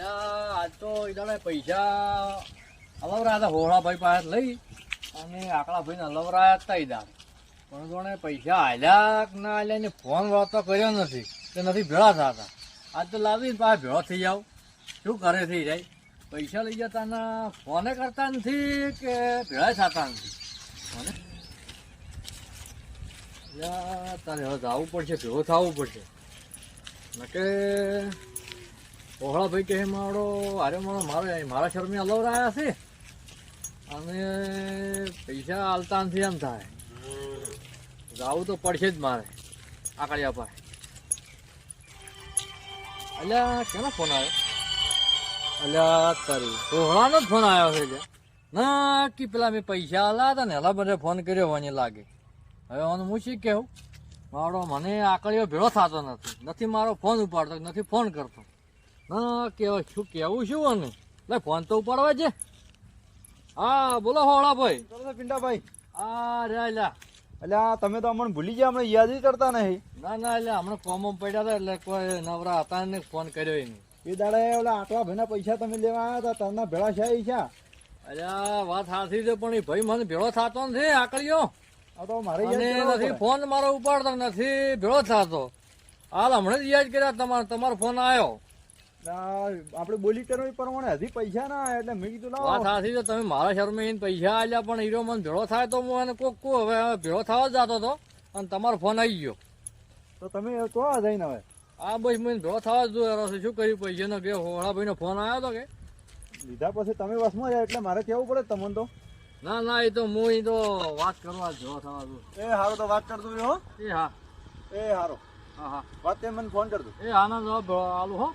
આજ તો ઈદાડે પૈસા અલવરાયા હતા, હોળાભાઈ પાસે લઈ અને આકડા ભાઈને અલવરાયા હતા ઈદાડે પણ જોણે પૈસા હાલ્યા ના આલ્યા એને ફોન વાતો કર્યો નથી તે નથી ભેળા થતા. આજ તો લાવીને પાસે ભેળો થઈ જાવ શું કરે થઈ જાય પૈસા લઈ જતાના ફોને કરતા નથી કે ભેળા થતા નથી? તારે હવે જવું પડશે ભેગો થવું પડશે. નકે ઓહળા ભાઈ કહે મારો, અરે મારો મારો મારા શરમી અલવરાયા છે. અને પૈસા હાલતા નથી એમ થાય. જવું તો પડશે જ મારે આકડિયા પાસે અલ્યા, કેનો ફોન આવ્યો? અલ્યા, તારી ઓહળાનો જ ફોન આવ્યો છે ના, કે પેલા મેં પૈસા આલા હતા ને, એલા બધે ફોન કર્યો મને લાગે. હવે હું હું શી કહેવું મારો મને આકડીઓ ભેળો થતો નથી. નથી મારો ફોન ઉપાડતો, નથી ફોન કરતો. ના કેવા શું કેવું શું અને લે ફોન તો ઉપાડવા છે. હા બોલો હોળા ભાઈ ચાલો તો પિંડાભાઈ. આ રે લ્યા અલ્યા તમે તો અમને ભૂલી ગયા અમને યાદ કરતા નહીં. ના ના એટલે હમણાં કોમો પડ્યા હતા એટલે કોઈ નવરા હતા ને ફોન કર્યો નહીં. એ દાડે ઓલા આટલા ભાઈના પૈસા તમે લેવા આવ્યા હતા તમને ભેળા છે. ઈ છે અલ્યા વાત સાચી છે પણ એ ભાઈ મને ભેળો થતો નથી આકડીઓ આ તો મારે અને નથી ફોન મારો ઉપાડતો નથી ભેળો થતો. હાલ હમણાં જ યાદ કર્યા તમારો તમારો ફોન આવ્યો આપણે બોલી કરવી પ્રમાણે હજી પૈસા ના એટલે મેં કીધું વાત લાવો સાચી છે તમે મારા શરમે એને પૈસા આલ્યા પણ હીરો મને ભેળો થાય તો હું એને કોક કો હવે ભેળો થવા જ જતો હતો અને તમારો ફોન આવી ગયો. તો તમે તો જઈને હવે. આ બસ મને ભેળો થવા જ જોયો શું કર્યું પૈસાનો કે હોળાભાઈનો ફોન આવ્યો હતો કે? લીધા પછી તમે વસમાં જાય એટલે મારે કહેવું પડે તમને તો? ના ના એ તો હું એ તો વાત કરવા જ ભેળો થવા દઉં એ હારો તો વાત કરતો હો. એ હા. એ હારો. હા હા. વાત મને ફોન કરજો. એ આનંદ આલું હો.